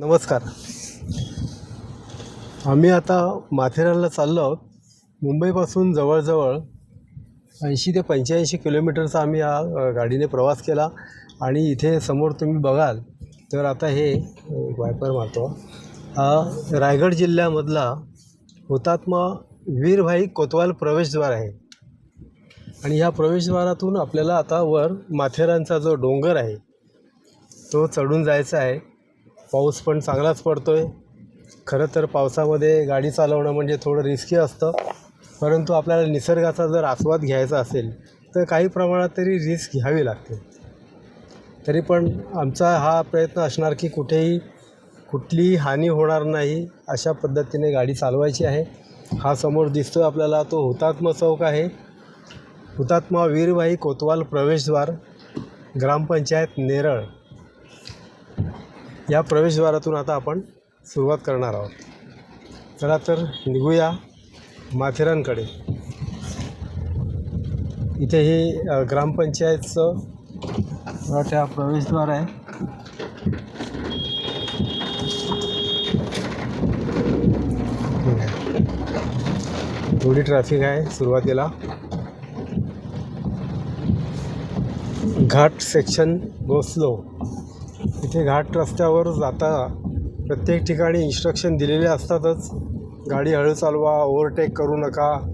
नमस्कार. आम्ही आता माथेरानला चाललो आहोत. मुंबईपासून जवळजवळ ऐंशी ते पंच्याऐंशी किलोमीटरचा आम्ही या गाडीने प्रवास केला. आणि इथे समोर तुम्ही बघाल तर आता हे वायपर मारतो. हा रायगड जिल्ह्यामधला हुतात्मा वीरभाई कोतवाल प्रवेशद्वार आहे. आणि ह्या प्रवेशद्वारातून आपल्याला आता वर माथेरानचा जो डोंगर आहे तो चढून जायचा आहे. पाऊस पण चांगलाच पडतो आहे खरं तर पावसामध्ये गाडी चालवणं म्हणजे थोडं रिस्की असतं. परंतु आपल्याला निसर्गाचा जर आस्वाद घ्यायचा असेल तर काही प्रमाणात तरी रिस्क घ्यावी लागते. तरी पण आमचा हा प्रयत्न असणार की कुठेही कुठलीही हानी होणार नाही अशा पद्धतीने गाडी चालवायची आहे. हा समोर दिसतो आपल्याला तो हुतात्मा चौक आहे. हुतात्मा वीरबाई कोतवाल प्रवेशद्वार ग्रामपंचायत नेरळ. या प्रवेशद्वारातून आता आपण सुरुवात करणार आहोत. चला तर निघूया माथेरानकडे. इथे हे ग्रामपंचायतचं त्या प्रवेशद्वार आहे. थोडी ट्रॅफिक आहे सुरुवातीला. घाट सेक्शन गोस्लो इथे घाट रस्त्यावर जाता प्रत्येक ठिकाणी इन्स्ट्रक्शन दिलेले असतातच. गाडी हळू चालवा ओव्हरटेक करू नका.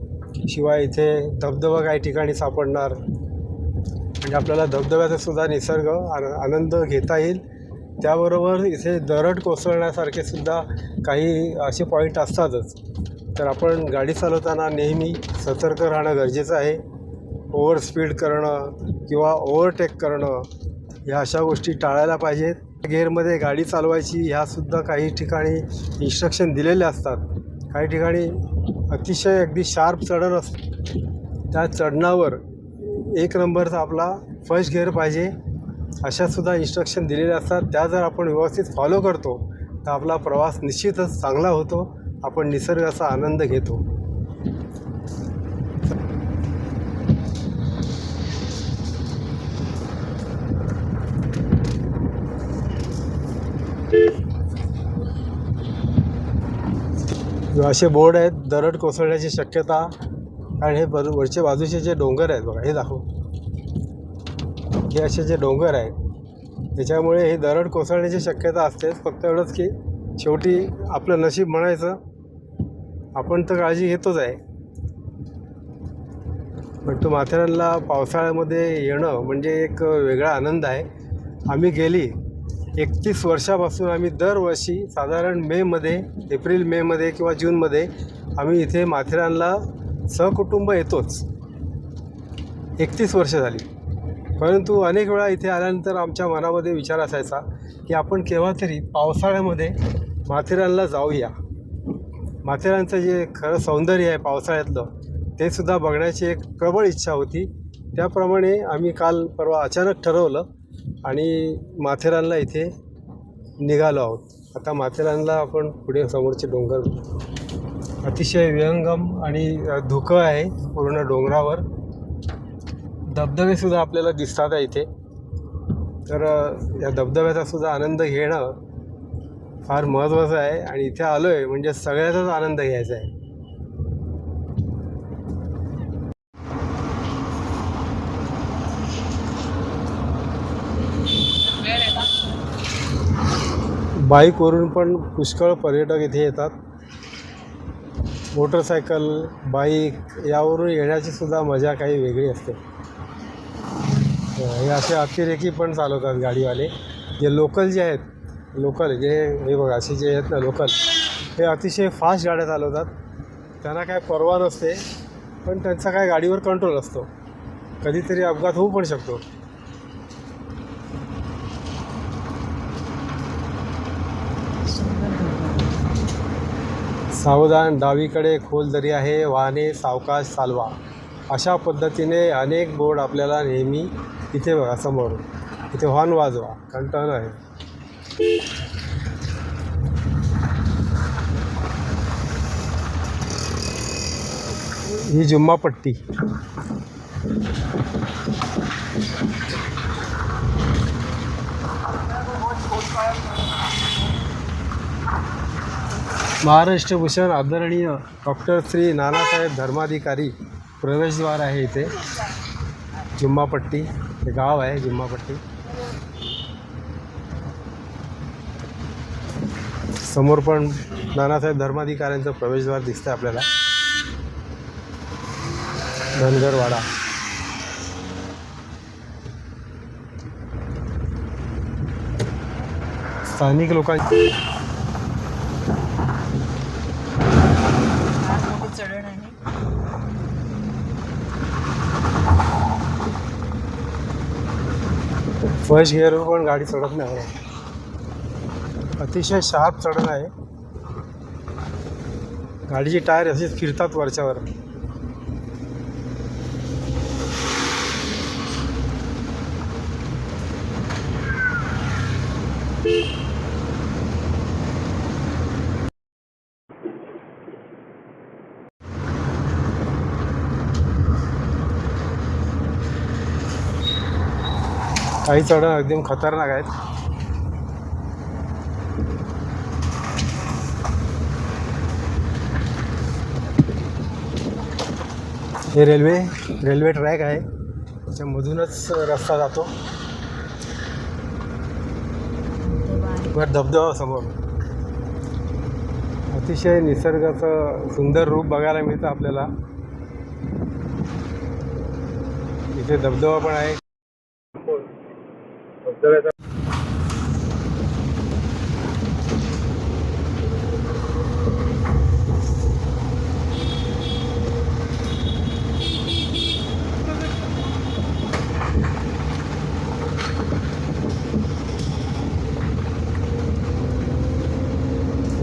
शिवाय इथे धबधबा काही ठिकाणी सापडणार. म्हणजे आपल्याला धबधब्याचा सुद्धा निसर्ग आन आनंद घेता येईल. त्याबरोबर इथे दरड कोसळण्यासारखे सुद्धा काही असे पॉईंट असतातच. तर आपण गाडी चालवताना नेहमी सतर्क राहणं गरजेचं आहे. ओव्हर स्पीड करणं किंवा ओव्हरटेक करणं ह्या अशा गोष्टी टाळायला पाहिजेत. गेअरमध्ये गाडी चालवायची ह्यासुद्धा काही ठिकाणी इन्स्ट्रक्शन दिलेले असतात. काही ठिकाणी अतिशय अगदी शार्प चढण असतं त्या चढणावर एक नंबरचा आपला फर्स्ट गेअर पाहिजे. अशासुद्धा इन्स्ट्रक्शन दिलेले असतात. त्या जर आपण व्यवस्थित फॉलो करतो तर आपला प्रवास निश्चितच चांगला होतो. आपण निसर्गाचा आनंद घेतो. असे बोर्ड आहेत दरड कोसळण्याची शक्यता आणि हे बर वरचे बाजूचे जे डोंगर आहेत बघा हे दाखव. हे असे जे डोंगर आहेत त्याच्यामुळे हे दरड कोसळण्याची शक्यता असतेच. फक्त एवढंच की शेवटी आपलं नशीब म्हणायचं आपण तर काळजी घेतोच आहे. पण तो माथेरानला पावसाळ्यामध्ये येणं म्हणजे एक वेगळा आनंद आहे. आम्ही गेली एकतीस वर्षापासून आम्ही दरवर्षी साधारण मेमध्ये एप्रिल मेमध्ये किंवा जूनमध्ये आम्ही इथे माथेरानला सहकुटुंब येतोच. एकतीस वर्ष झाली. परंतु अनेक वेळा इथे आल्यानंतर आमच्या मनामध्ये विचार असायचा की आपण केव्हा तरी पावसाळ्यामध्ये माथेरानला जाऊया. माथेरानचं जे खरं सौंदर्य आहे पावसाळ्यातलं ते सुद्धा बघण्याची एक प्रबळ इच्छा होती. त्याप्रमाणे आम्ही काल परवा अचानक ठरवलं आणि माथेरानला इथे निघालो आहोत. आता माथेरानला आपण पुढे समोरचे डोंगर अतिशय विहंगम आणि धुकं आहे पूर्ण डोंगरावर. धबधबेसुद्धा आपल्याला दिसतात आहे इथे. तर या धबधब्याचा सुद्धा आनंद घेणं फार महत्त्वाचं आहे आणि इथे आलो आहे म्हणजे सगळ्याचाच आनंद घ्यायचा आहे. बाईकवरून पण पुष्कळ पर्यटक इथे येतात. मोटरसायकल बाईक यावरून येण्याची सुद्धा मजा काही वेगळी असते. हे असे अतिरेकी पण चालवतात गाडीवाले. जे लोकल जे आहेत लोकल जे हे बघा असे जे आहेत ना लोकल हे अतिशय फास्ट गाड्या चालवतात. त्यांना काय परवा नसते पण त्यांचा काय गाडीवर कंट्रोल असतो. कधीतरी अपघात होऊ पण शकतो. सावधान डावीकडे खोल दरी आहे वाहने सावकाश चालवा. अशा पद्धतीने अनेक बोर्ड आपल्याला नेहमी इथे बघा समोर. इथे हॉर्न वाजवा कारण टर्न आहे ही जुम्मा पट्टी. महाराष्ट्र भूषण आदरणीय डॉक्टर श्री नानासाहेब धर्माधिकारी प्रवेशद्वार आहे इथे. जिम्मापट्टी हे गाव आहे जिम्मापट्टी. समोर पण नानासाहेब धर्माधिकाऱ्यांचं प्रवेशद्वार दिसतं आपल्याला. धनगरवाडा. स्थानिक लोकांची फार मोठी चढण आहे फर्स्ट गिअरवर पण गाडी चढत नाही अतिशय शार्प चढत आहे. गाडीची टायर अशीच फिरतात वरच्यावर. काही चढण एकदम खतरनाक आहेत. हे रेल्वे रेल्वे ट्रॅक आहे. त्याच्यामधूनच रस्ता जातो. वर धबधबा समोर. अतिशय निसर्गाचं सुंदर रूप बघायला मिळतं आपल्याला. इथे धबधबा पण आहे. धबधब्याचा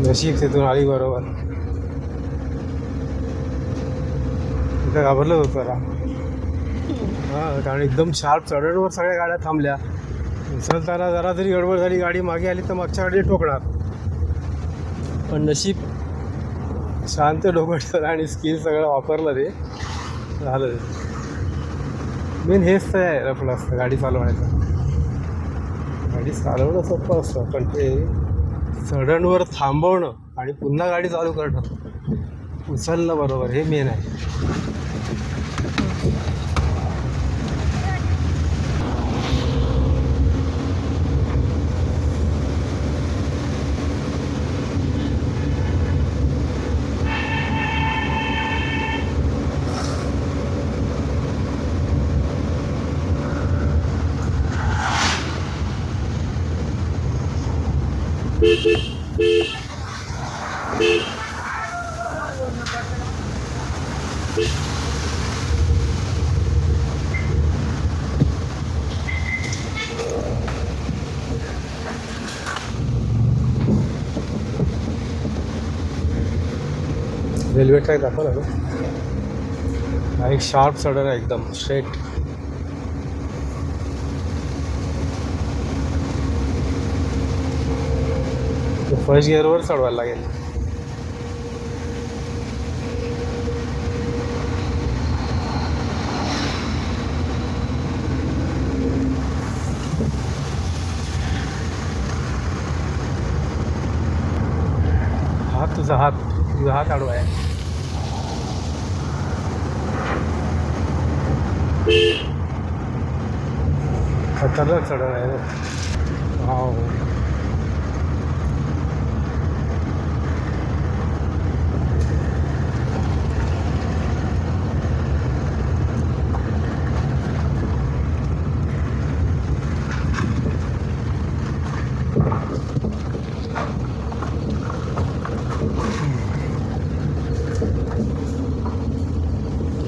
नशीब तिथून आली बरोबर। इथं घाबरलं होतं जरा. हां कारण एकदम शार्प चढणवर सगळ्या गाड्या थांबल्या. उचलताना जरा जरी गडबड झाली गाडी मागे आली तर मागच्या गाडी ठोकणार. पण नशीब शांत डोकं आणि स्किल सगळं वापरलं ते झालं मेन हेच तर आहे रफलं असतं गाडी चालवण्याचं गाडी चालवणं सोपं असतं पण ते चढणवर थांबवणं आणि पुन्हा गाडी चालू करणं. उचलणं बरोबर हे मेन आहे. रेल्वे ट्रॅक दाखवला ना एक शार्प चढण आहे एकदम स्ट्रेट फर्स्ट गिअरवर चढवायला लागेल. हात तुझा हात. हा हात आहे. खतरनाक चढण आहे हो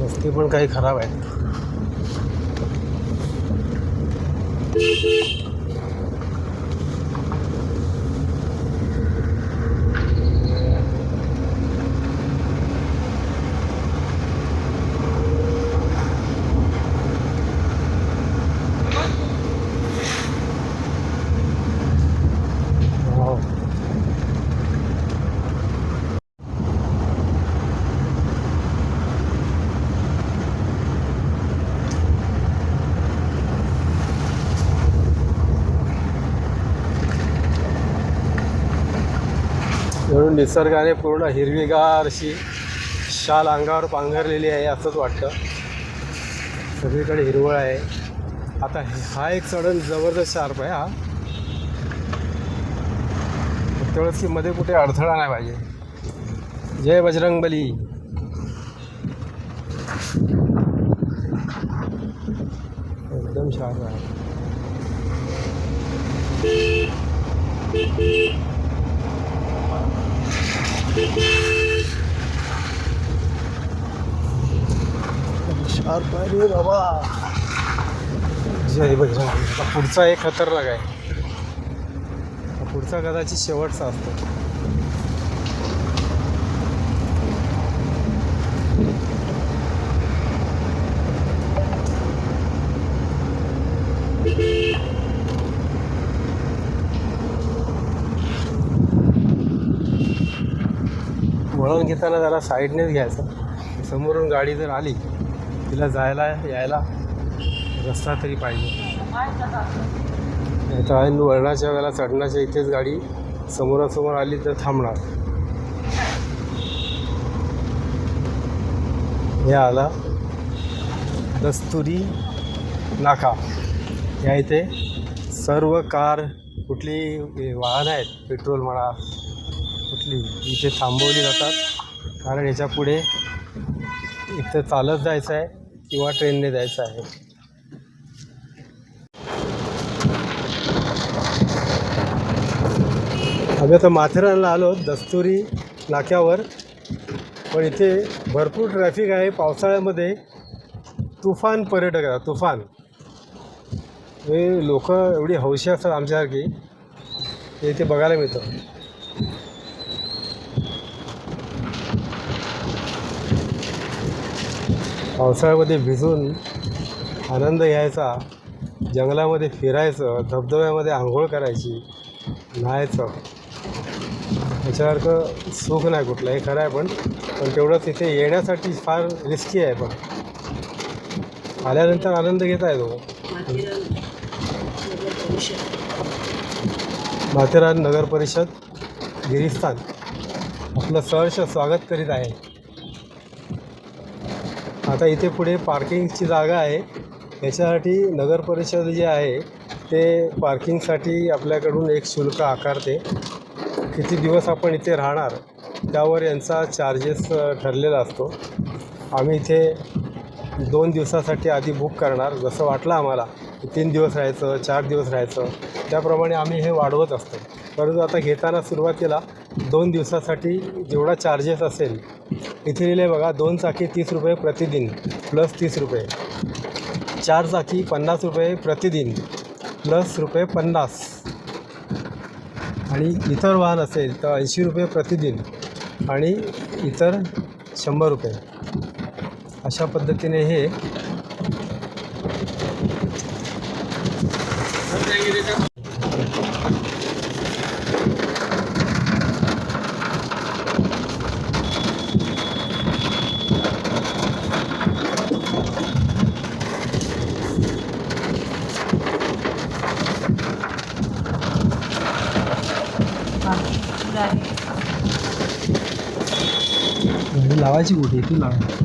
रस्ते पण काही खराब आहेत हो. म्हणून निसर्गाने पूर्ण हिरवीगार अशी शाल अंगावर पांघरलेली आहे असंच वाटतं. सगळीकडे हिरवळ आहे. आता हा एक चढण जबरदस्त शार्प आहे हा. तेवढंच की मध्ये कुठे अडथळा नाही पाहिजे. जय बजरंगबली एकदम शार्प आहे. यार अरे बाबा. जय बजरंग. पुढचा एक खतरनाक आहे. पुढचा कदाचित शेवटचा असतो. वळण घेताना जरा साईडनेच घ्यायचं. समोरून गाडी जर आली तिला जायला यायला रस्ता तरी पाहिजे. नाही ऐन वळणाच्या वेळेला चढण्याच्या इथेच गाडी समोरासमोर आली तर थांबणार. हे आला दस्तुरी नाका. या इथे सर्व कार कुठली वाहनं आहेत पेट्रोल म्हणा कुठली इथे थांबवली जातात. कारण याच्यापुढे इथं चालत जायचं आहे किंवा ट्रेनने जायचं आहे. आम्ही आता माथेरानला आलो दस्तुरी नाक्यावर. पण इथे भरपूर ट्रॅफिक आहे. पावसाळ्यामध्ये तुफान पर्यटक आहे तुफान. हे लोक एवढी हौशी असतात आमच्यासारखी. ते इथे बघायला मिळतं. पावसाळ्यामध्ये भिजून आनंद घ्यायचा जंगलामध्ये फिरायचं धबधब्यामध्ये आंघोळ करायची न्हायचं. याच्यासारखं सुख नाही कुठलं हे खरं आहे पण पण तेवढंच इथे येण्यासाठी फार रिस्की आहे पण. आल्यानंतर आनंद घेता येतो माथेरान नगर परिषद गिरीस्थान. आपलं सहर्ष स्वागत करीत आहे. आता इथे पुढे पार्किंगची जागा आहे. याच्यासाठी नगर परिषद जे आहे ते पार्किंगसाठी आपल्याकडून एक शुल्क आकारते. किती दिवस आपण इथे राहणार त्यावर यांचा चार्जेस ठरलेला असतो. आम्ही इथे दोन दिवसासाठी आधी बुक करणार. जसं वाटलं आम्हाला तीन दिवस राहायचं चार दिवस राहायचं त्याप्रमाणे आम्ही हे वाढवत असतो. परंतु आता घेताना सुरुवातीला दोन दिवसासाठी जेवढा चार्जेस असेल इथे लिहिले बघा दोन चाकी तीस रुपये प्रतिदिन प्लस तीस रुपये. चार चाकी पन्नास रुपये प्रतिदिन प्लस रुपये पन्नास. आणि इतर वाहन असेल तर ऐंशी रुपये प्रतिदिन आणि इतर शंभर रुपये. अशा पद्धतीने हे गाडी लावायची कुठे तू लावा